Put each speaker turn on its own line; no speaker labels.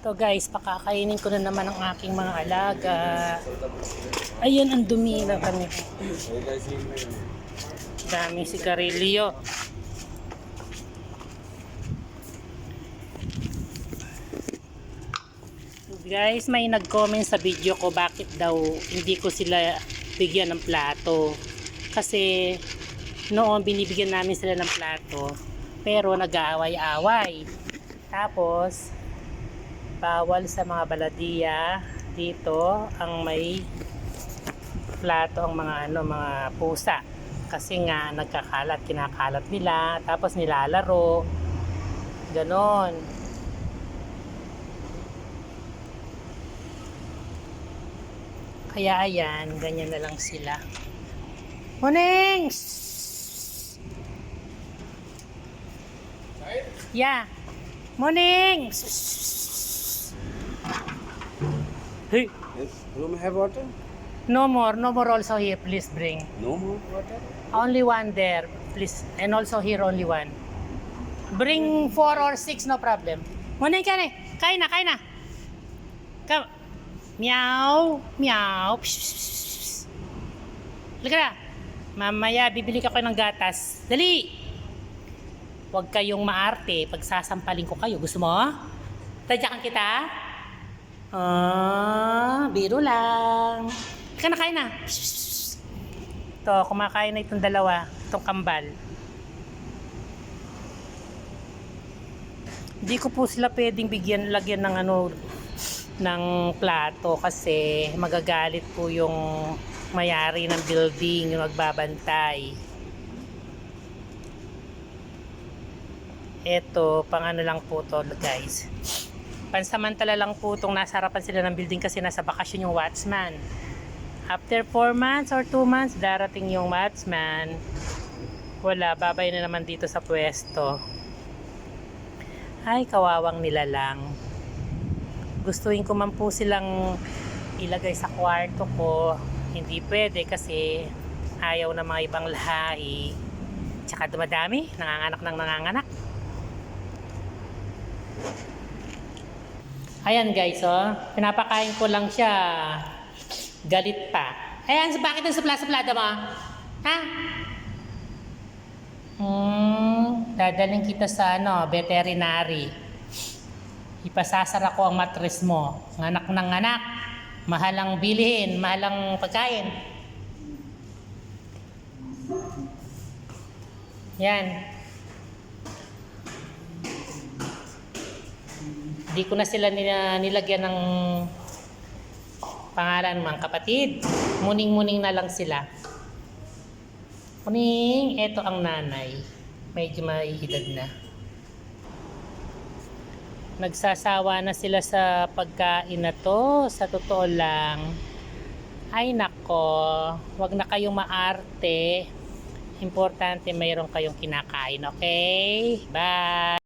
To guys, pakakainin ko na naman ang aking mga alaga. Ayun, ang dumi na kami. Dami sigarilyo. Guys, may nag-comment sa video ko bakit daw hindi ko sila bigyan ng plato. Kasi noon binibigyan namin sila ng plato pero nag-aaway-away. Tapos bawal sa mga baladiya dito ang may plato ang mga ano mga pusa kasi nga nagkakalat kinakalat nila tapos nilalaro ganon kaya ayan ganyan na lang sila Morning! Yeah. Morning! Hey,
Yes. Room have water?
no more, no more also here, please bring.
No more water?
Only one there, please. And also here, only one. Bring four or six, no problem. Morning ka na. Kain na, kain na. Come. Meow. Meow. Psh, psh, psh, na. Mamaya, bibili ka ko ng gatas. Dali! Huwag kayong maarte pag sasampalin ko kayo. Gusto mo? Tadyakan kita? Ah, biro lang. Halika na, kain na. Ito, kumakain na itong dalawa. Itong kambal. Hindi ko po sila pwedeng bigyan, lagyan ng ano, ng plato kasi magagalit po yung mayari ng building, yung magbabantay. Ito, pang ano lang po to guys. Pansamantala lang po itong nasa harapan sila ng building kasi nasa bakasyon yung watchman. After 4 months or 2 months, darating yung watchman. Wala, babay na naman dito sa pwesto. Ay, kawawang nila lang. Gustuin ko man po silang ilagay sa kwarto ko. Hindi pwede kasi ayaw ng mga ibang lahi. Tsaka dumadami, nanganganak ng nanganganak. Ayan guys, oh. Pinapakain ko lang siya. Galit pa. Ayan, bakit ang supla-suplada mo? Ha? Hmm, dadaling kita sa ano, veterinary. Ipasasara ko ang mattress mo. Nganak ng anak. Mahalang bilihin, mahalang pagkain. Yan. Di ko na sila nila, nilagyan ng pangalan mga kapatid. Muning-muning na lang sila. Muning, eto ang nanay. Medyo may edad na. Nagsasawa na sila sa pagkain na to. Sa totoo lang. Ay nako, wag na kayong maarte. Importante mayroon kayong kinakain, okay? Bye!